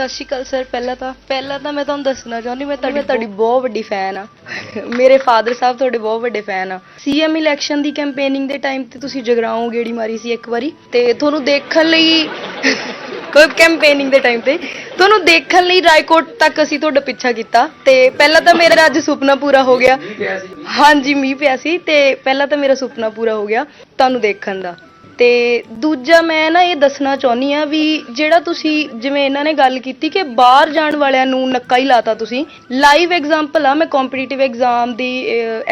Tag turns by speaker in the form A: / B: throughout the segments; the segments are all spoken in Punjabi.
A: ਸਤਿ ਸ਼੍ਰੀ ਅਕਾਲ ਸਰ ਪਹਿਲਾਂ ਤਾਂ ਪਹਿਲਾਂ ਤਾਂ ਮੈਂ ਤੁਹਾਨੂੰ ਦੱਸਣਾ ਚਾਹੁੰਦੀ ਮੈਂ ਤੁਹਾਡੀ ਤੁਹਾਡੀ ਬਹੁਤ ਵੱਡੀ ਫੈਨ ਆ। ਮੇਰੇ ਫਾਦਰ ਸਾਹਿਬ ਤੁਹਾਡੇ ਬਹੁਤ ਵੱਡੇ ਫੈਨ ਆ। ਸੀਐਮ ਇਲੈਕਸ਼ਨ ਦੀ ਕੈਂਪੇਨਿੰਗ ਦੇ ਟਾਈਮ ਤੇ ਤੁਸੀਂ ਜਗਰਾਉਂ ਗੇੜੀ ਮਾਰੀ ਸੀ ਇੱਕ ਵਾਰੀ ਤੇ ਤੁਹਾਨੂੰ ਦੇਖਣ ਲਈ ਕੋਈ ਕੈਂਪੇਨਿੰਗ ਦੇ ਟਾਈਮ ਤੇ ਤੁਹਾਨੂੰ ਦੇਖਣ ਲਈ ਰਾਏਕੋਟ ਤੱਕ ਅਸੀਂ ਤੁਹਾਡਾ ਪਿੱਛਾ ਕੀਤਾ ਤੇ ਪਹਿਲਾਂ ਤਾਂ ਮੇਰਾ ਅੱਜ ਸੁਪਨਾ ਪੂਰਾ ਹੋ ਗਿਆ। ਹਾਂਜੀ ਮੀਂਹ ਪਿਆ ਸੀ ਤੇ ਪਹਿਲਾਂ ਤਾਂ ਮੇਰਾ ਸੁਪਨਾ ਪੂਰਾ ਹੋ ਗਿਆ ਤੁਹਾਨੂੰ ਦੇਖਣ ਦਾ। ਤੇ ਦੂਜਾ ਮੈਂ ਨਾ ਇਹ ਦੱਸਣਾ ਚਾਹੁੰਦੀ ਆ ਵੀ ਜਿਹੜਾ ਤੁਸੀਂ ਜਿਵੇਂ ਇਹਨਾਂ ਨੇ ਗੱਲ ਕੀਤੀ ਕਿ ਬਾਹਰ ਜਾਣ ਵਾਲਿਆਂ ਨੂੰ ਨੱਕਾ ਹੀ ਲਾਤਾ ਤੁਸੀਂ ਲਾਈਵ ਐਗਜ਼ਾਮਪਲ ਆ ਮੈਂ ਕੰਪੀਟੀਟਿਵ ਐਗਜ਼ਾਮ ਦੀ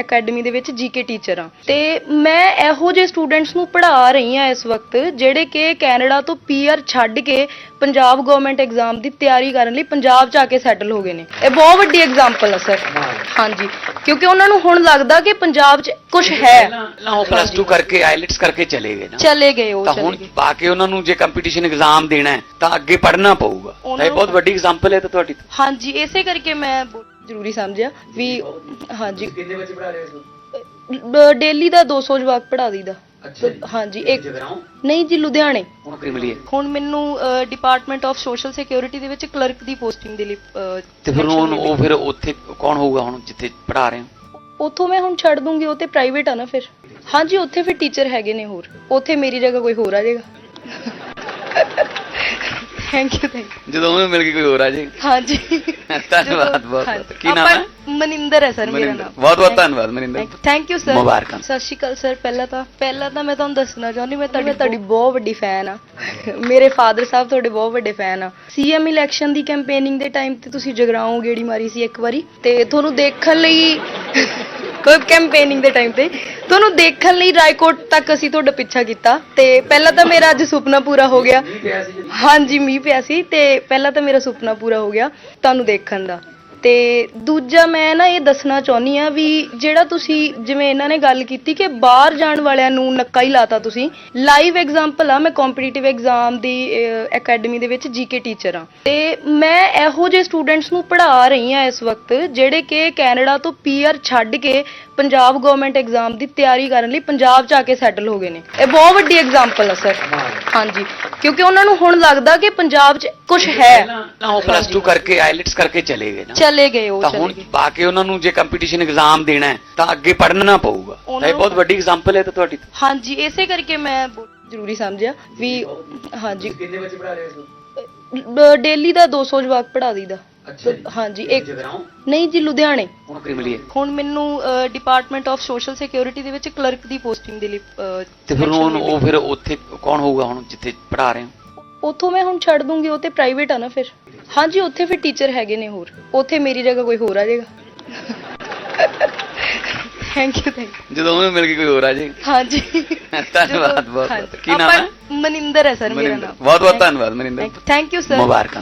A: ਅਕੈਡਮੀ ਦੇ ਵਿੱਚ ਜੀਕੇ ਟੀਚਰ ਆ ਤੇ ਮੈਂ ਇਹੋ ਜਿਹੇ ਸਟੂਡੈਂਟਸ ਨੂੰ ਪੜ੍ਹਾ ਰਹੀ ਆ ਇਸ ਵਕਤ ਜਿਹੜੇ ਕਿ ਕੈਨੇਡਾ ਤੋਂ ਪੀਆਰ ਛੱਡ ਕੇ ਪੰਜਾਬ ਗਵਰਨਮੈਂਟ ਐਗਜ਼ਾਮ ਦੀ ਤਿਆਰੀ ਕਰਨ ਲਈ ਪੰਜਾਬ 'ਚ ਆ ਕੇ ਸੈਟਲ ਹੋ ਗਏ ਨੇ। ਇਹ ਬਹੁਤ ਵੱਡੀ ਐਗਜ਼ਾਮਪਲ ਆ ਸਰ ਹਾਂਜੀ। ਕਿਉਂਕਿ ਉਹਨਾਂ ਨੂੰ ਹੁਣ ਲੱਗਦਾ ਕਿ ਪੰਜਾਬ 'ਚ ਕੁਝ ਹੈ।
B: ਪਹਿਲਾਂ ਉਹ ਪਲੱਸ 2 ਕਰਕੇ ਆਈਲਟਸ ਕਰਕੇ ਚਲੇ ਗਏ ਨਾ।
A: ਚਲੇ ਗਏ ਉਹ
B: ਤਾਂ
A: ਚਲੇ
B: ਹੁਣ
A: ਗਏ।
B: ਪਾ ਕੇ ਉਹਨਾਂ ਨੂੰ ਜੇ ਕੰਪੀਟੀਸ਼ਨ ਐਗਜ਼ਾਮ ਦੇਣਾ ਹੈ ਤਾਂ ਅੱਗੇ ਪੜ੍ਹਨਾ ਪਊਗਾ। ਤਾਂ ਇਹ ਬਹੁਤ ਵੱਡੀ ਐਗਜ਼ਾਮਪਲ ਹੈ ਤਾਂ ਤੁਹਾਡੀ
A: ਹਾਂਜੀ ਇਸੇ ਕਰਕੇ ਮੈਂ ਬਹੁਤ ਜ਼ਰੂਰੀ ਸਮਝਿਆ ਵੀ ਹਾਂਜੀ।
B: ਕਿੰਨੇ ਬੱਚੇ ਪੜ੍ਹਾ ਰਹੇ ਹੋ
A: ਡੇਲੀ ਦਾ 200 ਜਵਾਕ ਪੜ੍ਹਾ ਦਈਦਾ।
B: ਅੱਛਾ ਜੀ।
A: ਹਾਂਜੀ ਇੱਕ
B: ਜਗਰਾਉਂ
A: ਨਹੀਂ ਜੀ ਲੁਧਿਆਣੇ।
B: ਹੁਣ ਕਿਵੇਂ ਮਿਲੀ ਹੈ?
A: ਹੁਣ ਮੈਨੂੰ ਡਿਪਾਰਟਮੈਂਟ ਆਫ ਸੋਸ਼ਲ ਸਿਕਿਉਰਿਟੀ ਦੇ ਵਿੱਚ ਕਲਰਕ ਦੀ ਪੋਸਟਿੰਗ ਦੇ ਲਈ ਅਹ,
B: ਤੇ ਫਿਰ
A: selection
B: ਉਹ ਫਿਰ ਉੱਥੇ ਕੌਣ ਹੋਊਗਾ ਹੁਣ ਜਿੱਥੇ ਪੜ੍ਹਾ ਰਹੇ ਹੋ?
A: ਉੱਥੋਂ ਮੈਂ ਹੁਣ ਛੱਡ ਦੂੰਗੀ ਉਹ ਤੇ ਪ੍ਰਾਈਵੇਟ ਆ ਨਾ ਫਿਰ। ਹਾਂਜੀ ਉੱਥੇ ਫਿਰ ਟੀਚਰ ਹੈਗੇ ਨੇ ਹੋਰ। ਉੱਥੇ ਮੇਰੀ ਜਗ੍ਹਾ ਕੋਈ ਹੋਰ ਆ ਜਾਏਗਾ। ਥੈਂਕ ਯੂ ਥੈਂਕ
B: ਜਦੋਂ ਉਹਨੂੰ ਮਿਲ ਕੇ ਕੋਈ ਹੋਰ ਆ ਜਾਏ।
A: ਹਾਂਜੀ।
B: ਧੰਨਵਾਦ ਬਹੁਤ ਬਹੁਤ। ਕੀ ਨਾਮ
A: ਆਪਾਂ-
B: ਹੈ?
A: ਮਨਿੰਦਰ ਹੈ ਸਰ ਮੇਰਾ ਨਾਮ।
B: ਬਹੁਤ ਬਹੁਤ ਧੰਨਵਾਦ ਮਨਿੰਦਰ।
A: ਥੈਂਕ ਯੂ ਸਰ
B: ਮੁਬਾਰਕਾਂ।
A: ਸਤਿ ਸ਼੍ਰੀ ਅਕਾਲ ਸਰ ਪਹਿਲਾਂ ਤਾਂ ਪਹਿਲਾਂ ਤਾਂ ਮੈਂ ਤੁਹਾਨੂੰ ਦੱਸਣਾ ਚਾਹੁੰਦੀ ਮੈਂ ਤੁਹਾਡੀ ਤੁਹਾਡੀ ਬਹੁਤ ਵੱਡੀ ਫੈਨ ਆ ਮੇਰੇ ਫਾਦਰ ਸਾਹਿਬ ਤੁਹਾਡੇ ਬਹੁਤ ਵੱਡੇ ਫੈਨ ਆ। ਸੀਐਮ ਇਲੈਕਸ਼ਨ ਦੀ ਕੈਂਪੇਨਿੰਗ ਦੇ ਟਾਈਮ ਤੇ ਤੁਸੀਂ ਜਗਰਾਉਂ ਗੇੜੀ ਮਾਰੀ ਸੀ ਇੱਕ ਵਾਰੀ ਤੇ ਤੁਹਾਨੂੰ ਦੇਖਣ ਲਈ ਕੈਂਪੇਨਿੰਗ ਦੇ ਟਾਈਮ ਤੇ। ਤੁਹਾਨੂੰ ਦੇਖਣ ਲਈ ਰਾਏਕੋਟ ਤੱਕ ਅਸੀਂ ਤੁਹਾਡਾ ਪਿੱਛਾ ਕੀਤਾ ਤੇ ਪਹਿਲਾਂ ਤਾਂ ਮੇਰਾ ਅੱਜ ਸੁਪਨਾ ਪੂਰਾ ਹੋ ਗਿਆ। ਹਾਂਜੀ ਮੀਂਹ ਪਿਆ ਸੀ ਤੇ ਪਹਿਲਾਂ ਤਾਂ ਮੇਰਾ ਸੁਪਨਾ ਪੂਰਾ ਹੋ ਗਿਆ ਤੁਹਾਨੂੰ ਦੇਖਣ ਦਾ। ਤੇ ਦੂਜਾ ਮੈਂ ਨਾ ਇਹ ਦੱਸਣਾ ਚਾਹੁੰਦੀ ਆ ਵੀ ਜਿਹੜਾ ਤੁਸੀਂ ਜਿਵੇਂ ਇਹਨਾਂ ਨੇ ਗੱਲ ਕੀਤੀ ਕਿ ਬਾਹਰ ਜਾਣ ਵਾਲਿਆਂ ਨੂੰ ਨੱਕਾ ਹੀ ਲਾਤਾ ਤੁਸੀਂ ਲਾਈਵ ਐਗਜ਼ਾਮਪਲ ਆ, ਮੈਂ ਕੰਪੀਟੀਟਿਵ ਐਗਜ਼ਾਮ ਦੀ ਅਕੈਡਮੀ ਦੇ ਵਿੱਚ ਜੀਕੇ ਟੀਚਰ ਆ ਤੇ ਮੈਂ ਇਹੋ ਜਿਹੇ ਸਟੂਡੈਂਟਸ ਨੂੰ ਪੜ੍ਹਾ ਰਹੀ ਆ ਇਸ ਵਕਤ, ਜਿਹੜੇ ਕਿ ਕੈਨੇਡਾ ਤੋਂ ਪੀਆਰ ਛੱਡ ਕੇ ਪੰਜਾਬ ਗਵਰਨਮੈਂਟ ਐਗਜ਼ਾਮ ਦੀ ਤਿਆਰੀ ਕਰਨ ਲਈ ਪੰਜਾਬ 'ਚ ਆ ਕੇ ਸੈਟਲ ਹੋ ਗਏ ਨੇ। ਇਹ ਬਹੁਤ ਵੱਡੀ ਐਗਜ਼ਾਮਪਲ ਆ ਸਰ ਹਾਂਜੀ। ਕਿਉਂਕਿ ਉਹਨਾਂ ਨੂੰ ਹੁਣ ਲੱਗਦਾ ਕਿ ਪੰਜਾਬ 'ਚ ਕੁਝ ਹੈ।
B: ਪਹਿਲਾਂ ਉਹ ਪਲੱਸ 2 ਕਰਕੇ ਆਈਲਟਸ ਕਰਕੇ ਚਲੇ ਗਏ ਨਾ।
A: ਚਲੇ ਗਏ ਉਹ
B: ਤਾਂ
A: ਚਲੇ
B: ਹੁਣ
A: ਗਏ।
B: ਪਾ ਕੇ ਉਹਨਾਂ ਨੂੰ ਜੇ ਕੰਪੀਟੀਸ਼ਨ ਐਗਜ਼ਾਮ ਦੇਣਾ ਹੈ ਤਾਂ ਅੱਗੇ ਪੜ੍ਹਨਾ ਪਊਗਾ। ਤਾਂ ਇਹ ਬਹੁਤ ਵੱਡੀ ਐਗਜ਼ਾਮਪਲ ਹੈ ਤਾਂ ਤੁਹਾਡੀ
A: ਹਾਂਜੀ ਇਸੇ ਕਰਕੇ ਮੈਂ ਬਹੁਤ ਜ਼ਰੂਰੀ ਸਮਝਿਆ ਵੀ ਹਾਂਜੀ।
B: ਕਿੰਨੇ ਬੱਚੇ ਪੜ੍ਹਾ ਰਹੇ ਹੋ
A: ਡੇਲੀ ਦਾ 200 ਜਵਾਕ ਪੜ੍ਹਾ ਦਈਦਾ।
B: ਅੱਛਾ ਜੀ।
A: ਹਾਂਜੀ ਇੱਕ
B: ਜਗਰਾਉਂ
A: ਨਹੀਂ ਜੀ ਲੁਧਿਆਣੇ।
B: ਹੁਣ ਕਿਵੇਂ ਮਿਲੀ ਹੈ
A: ਹੁਣ ਮੈਨੂੰ ਡਿਪਾਰਟਮੈਂਟ ਆਫ ਸੋਸ਼ਲ ਸਿਕਿਉਰਿਟੀ ਦੇ ਵਿੱਚ ਕਲਰਕ ਦੀ ਪੋਸਟਿੰਗ ਦੇ ਲਈ
B: ਤੇ ਫਿਰ
A: selection
B: ਉਹ ਫਿਰ ਉੱਥੇ ਕੌਣ ਹੋਊਗਾ ਹੁਣ ਜਿੱਥੇ ਪੜ੍ਹਾ ਰਹੇ ਹੋ?
A: ਉੱਥੋਂ ਮੈਂ ਹੁਣ ਛੱਡ ਦੂੰਗੀ ਉਹ ਤੇ ਪ੍ਰਾਈਵੇਟ ਆ ਨਾ ਫਿਰ। ਹਾਂਜੀ ਉੱਥੇ ਫਿਰ ਟੀਚਰ ਹੈਗੇ ਨੇ ਹੋਰ। ਉੱਥੇ ਮੇਰੀ ਜਗ੍ਹਾ ਕੋਈ ਹੋਰ ਆ ਜਾਏਗਾ। ਥੈਂਕ ਯੂ ਥੈਂਕ
B: ਜਦੋਂ ਉਹਨੂੰ ਮਿਲ ਕੇ ਕੋਈ ਹੋਰ ਆ ਜਾਏ।
A: ਹਾਂਜੀ।
B: ਧੰਨਵਾਦ ਬਹੁਤ। ਕੀ ਨਾਮ ਹੈ?
A: ਮਨਿੰਦਰ ਹੈ ਸਰ ਮੇਰਾ ਨਾਮ।
B: ਬਹੁਤ ਬਹੁਤ ਧੰਨਵਾਦ ਮਨਿੰਦਰ।
A: ਥੈਂਕ ਯੂ ਸਰ
B: ਮੁਬਾਰਕਾਂ।